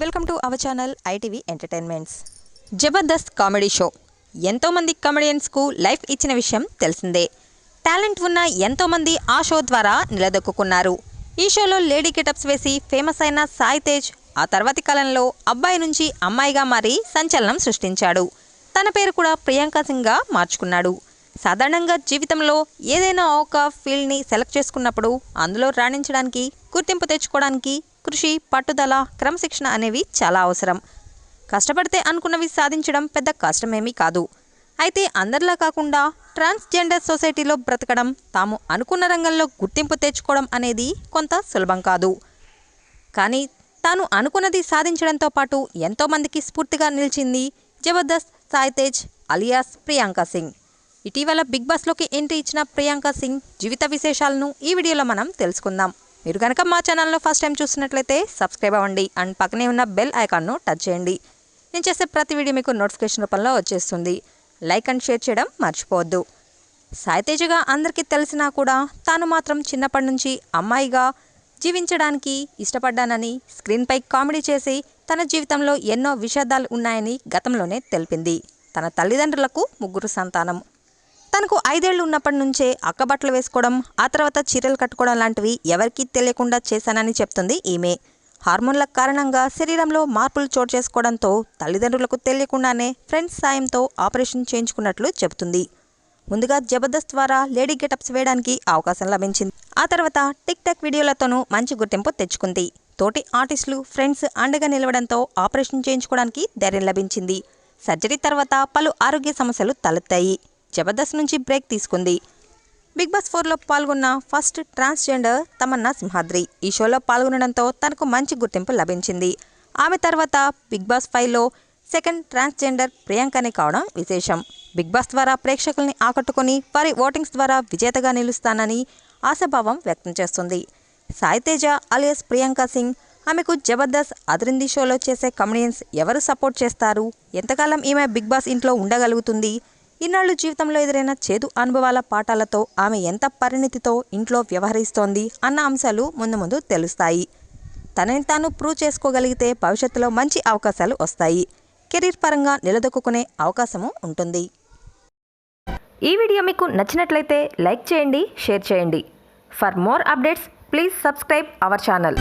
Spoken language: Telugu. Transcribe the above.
Welcome to our channel ITV entertainments. Jabardasth comedy show. ఎంతోమంది కమెడియన్స్కు లైఫ్ ఇచ్చిన విషయం తెలిసిందే. టాలెంట్ ఉన్న ఎంతోమంది ఆ షో ద్వారా నిలదొక్కున్నారు ఈ షోలో లేడీ గెటప్స్ వేసి ఫేమస్ అయిన సాయి తేజ్ ఆ తర్వాతి కాలంలో అబ్బాయి నుంచి అమ్మాయిగా మారి సంచలనం సృష్టించాడు. తన పేరు కూడా ప్రియాంక సింగ్గా మార్చుకున్నాడు. సాధారణంగా జీవితంలో ఏదైనా ఒక ఫీల్డ్ని సెలెక్ట్ చేసుకున్నప్పుడు అందులో రాణించడానికి గుర్తింపు తెచ్చుకోవడానికి కృషి పట్టుదల క్రమశిక్షణ అనేవి చాలా అవసరం. కష్టపడితే అనుకున్నవి సాధించడం పెద్ద కష్టమేమీ కాదు. అయితే అందరిలా కాకుండా ట్రాన్స్జెండర్ సొసైటీలో బ్రతకడం తాము అనుకున్న రంగంలో గుర్తింపు తెచ్చుకోవడం అనేది కొంత సులభం కాదు. కానీ తాను అనుకున్నది సాధించడంతో పాటు ఎంతోమందికి స్ఫూర్తిగా నిలిచింది జబర్దస్త్ సాయి తేజ్ అలియాస్ ప్రియాంక సింగ్. ఇటీవల బిగ్ బాస్లోకి ఎంట్రీ ఇచ్చిన ప్రియాంక సింగ్ జీవిత విశేషాలను ఈ వీడియోలో మనం తెలుసుకుందాం. మీరు కనుక మా ఛానల్లో ఫస్ట్ టైం చూసినట్లయితే సబ్స్క్రైబ్ అవ్వండి అండ్ పక్కనే ఉన్న బెల్ ఐకాన్ను టచ్ చేయండి. నేను చేసే ప్రతి వీడియో మీకు నోటిఫికేషన్ రూపంలో వచ్చేస్తుంది. లైక్ అండ్ షేర్ చేయడం మర్చిపోవద్దు. సాయితేజగా అందరికీ తెలిసినా కూడా తాను మాత్రం చిన్నప్పటి నుంచి అమ్మాయిగా జీవించడానికి ఇష్టపడ్డానని స్క్రీన్పై కామెడీ చేసి తన జీవితంలో ఎన్నో విషాదాలు ఉన్నాయని గతంలోనే తెలిపింది. తన తల్లిదండ్రులకు ముగ్గురు సంతానం. తనకు ఐదేళ్ళు ఉన్నప్పటి నుంచే అక్కబట్టలు వేసుకోవడం ఆ తర్వాత చీరలు కట్టుకోవడం లాంటివి ఎవరికీ తెలియకుండా చేశానని చెప్తుంది ఈమె. హార్మోన్ల కారణంగా శరీరంలో మార్పులు చోటు చేసుకోవడంతో తల్లిదండ్రులకు తెలియకుండానే ఫ్రెండ్స్ సాయంతో ఆపరేషన్ చేయించుకున్నట్లు చెబుతుంది. ముందుగా జబర్దస్త్ ద్వారా లేడీ గెటప్స్ వేయడానికి అవకాశం లభించింది. ఆ తర్వాత టిక్ టాక్ వీడియోలతోనూ మంచి గుర్తింపు తెచ్చుకుంది. తోటి ఆర్టిస్టులు ఫ్రెండ్స్ అండగా నిలవడంతో ఆపరేషన్ చేయించుకోవడానికి ధైర్యం లభించింది. సర్జరీ తర్వాత పలు ఆరోగ్య సమస్యలు తలెత్తాయి. జబర్దస్త్ నుంచి బ్రేక్ తీసుకుంది. బిగ్ బాస్ ఫోర్లో పాల్గొన్న ఫస్ట్ ట్రాన్స్జెండర్ తమన్నా సింహాద్రి ఈ షోలో పాల్గొనడంతో తనకు మంచి గుర్తింపు లభించింది. ఆమె తర్వాత బిగ్ బాస్ ఫైవ్లో సెకండ్ ట్రాన్స్జెండర్ ప్రియాంకనే కావడం విశేషం. బిగ్ బాస్ ద్వారా ప్రేక్షకుల్ని ఆకట్టుకొని వారి ఓటింగ్స్ ద్వారా విజేతగా నిలుస్తానని ఆశాభావం వ్యక్తం చేస్తుంది. సాయితేజ అలియస్ ప్రియాంక సింగ్ ఆమెకు జబర్దస్త్ అదరింది షోలో చేసే కమెడియన్స్ ఎవరు సపోర్ట్ చేస్తారు? ఎంతకాలం ఈమె బిగ్ బాస్ ఇంట్లో ఉండగలుగుతుంది? ఇన్నాళ్ళు జీవితంలో ఎదురైన చేదు అనుభవాల పాఠాలతో ఆమె ఎంత పరిణితితో ఇంట్లో వ్యవహరిస్తోంది అన్న అంశాలు ముందు ముందు తెలుస్తాయి. తనని తాను ప్రూవ్ చేసుకోగలిగితే భవిష్యత్తులో మంచి అవకాశాలు వస్తాయి. కెరీర్ పరంగా నిలదొక్కునే అవకాశము ఉంటుంది. ఈ వీడియో మీకు నచ్చినట్లయితే లైక్ చేయండి షేర్ చేయండి. For more updates please subscribe our channel.